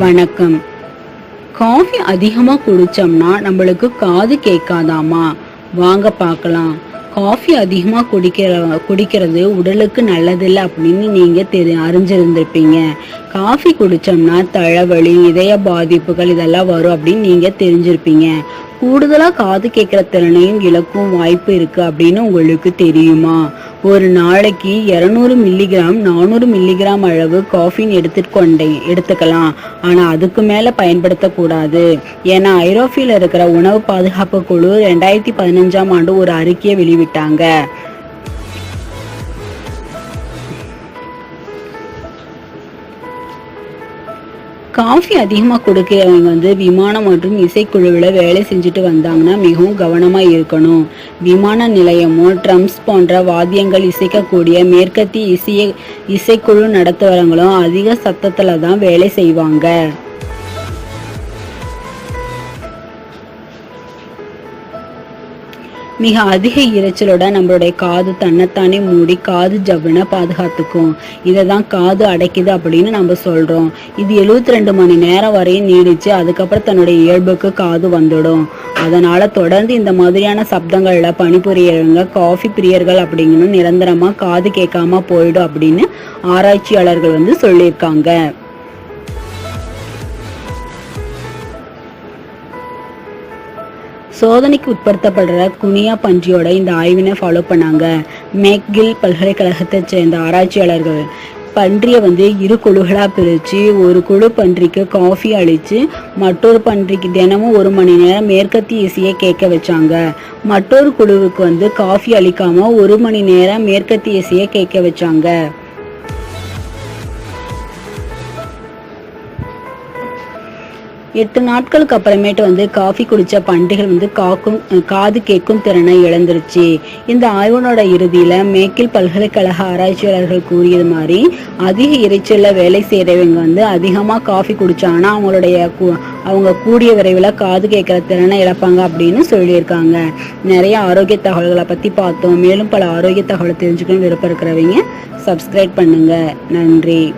வணக்கம். காஃபி அதிகமாக குடிச்சோம்னா நம்மளுக்கு காது கேட்காதாமா? வாங்க பார்க்கலாம். காஃபி அதிகமாக குடிக்கிற குடிக்கிறது உடலுக்கு நல்லதில்லை அப்படின்னு நீங்கள் தெரி அறிஞ்சிருந்திருப்பீங்க. காஃபி குடித்தோம்னா தலைவலி இதய பாதிப்புகள் இதெல்லாம் வரும் அப்படின்னு நீங்கள் தெரிஞ்சிருப்பீங்க. கூடுதலாக காது கேட்குற திறனையும் இழக்கும் வாய்ப்பு இருக்குது அப்படின்னு உங்களுக்கு தெரியுமா? ஒரு நாளைக்கு இரநூறு மில்லிகிராம் நானூறு மில்லிகிராம் அளவு காஃபின் எடுத்துக்கொண்டே எடுத்துக்கலாம். ஆனால் அதுக்கு மேலே பயன்படுத்தக்கூடாது. ஏன்னா ஐரோப்பியில் இருக்கிற உணவு பாதுகாப்பு குழு ரெண்டாயிரத்தி பதினஞ்சாம் ஆண்டு ஒரு அறிக்கையை வெளிவிட்டாங்க காஃபி அதிகமாக கொடுக்கிறவங்க வந்து விமானம் மற்றும் இசைக்குழுவில் வேலை செஞ்சுட்டு வந்தாங்கன்னா மிகவும் கவனமாக இருக்கணும். விமான நிலையமோ ட்ரம்ஸ் போன்ற வாத்தியங்கள் இசைக்கக்கூடிய மேற்கத்திய இசைய இசைக்குழு நடத்துகிறவங்களும் அதிக சத்தத்தில் தான் வேலை செய்வாங்க. மிக அதிக இரைச்சலோட நம்மளுடைய காது தன்னைத்தானே மூடி காது ஜவ்வுனை பாதுகாத்துக்கும். இதை தான் காது அடைக்குது அப்படின்னு நம்ம சொல்கிறோம் இது எழுபத்தி ரெண்டு மணி நேரம் வரையும் நீடிச்சு அதுக்கப்புறம் தன்னுடைய இயல்புக்கு காது வந்துடும். அதனால் தொடர்ந்து இந்த மாதிரியான சப்தங்களில் பணிபுரியவங்க காஃபி பிரியர்கள் அப்படிங்கணும் நிரந்தரமாக காது கேட்காம போயிடும் அப்படின்னு ஆராய்ச்சியாளர்கள் வந்து சொல்லியிருக்காங்க. சோதனைக்கு உட்படுத்தப்படுற குனியா பன்றியோட இந்த ஆய்வினை ஃபாலோ பண்ணாங்க. மேக்கில் பல்கலைக்கழகத்தை சேர்ந்த ஆராய்ச்சியாளர்கள். பன்றியை வந்து இரு குழுக்களாக பிரித்து ஒரு குழு பன்றிக்கு காஃபி அழித்து மற்றொரு பன்றிக்கு தினமும் ஒரு மணி நேரம் மேற்கத்திய இசையை கேட்க வச்சாங்க. மற்றொரு குழுவுக்கு வந்து காஃபி அழிக்காமல் ஒரு மணி நேரம் மேற்கத்திய இசையை கேட்க வச்சாங்க. எட்டு நாட்களுக்கு அப்புறமேட்டு வந்து காஃபி குடிச்ச பண்டிகள் வந்து காக்கும் காது கேட்கும் திறனை இழந்துருச்சு. இந்த ஆய்வனோட இறுதியில மேற்கில் பல்கலைக்கழக ஆராய்ச்சியாளர்கள் கூறியது மாதிரி அதிக இறைச்சல்ல வேலை செய்கிறவங்க வந்து அதிகமாக காஃபி குடிச்சாங்கன்னா அவங்களுடைய அவங்க கூடிய விரைவில் காது கேட்குற திறனை இழப்பாங்க அப்படின்னு சொல்லியிருக்காங்க. நிறைய ஆரோக்கிய தகவல்களை பற்றி பார்த்தோம். மேலும் பல ஆரோக்கிய தகவலை தெரிஞ்சுக்கணும் விருப்பம் இருக்கிறவங்க சப்ஸ்கிரைப் பண்ணுங்க. நன்றி.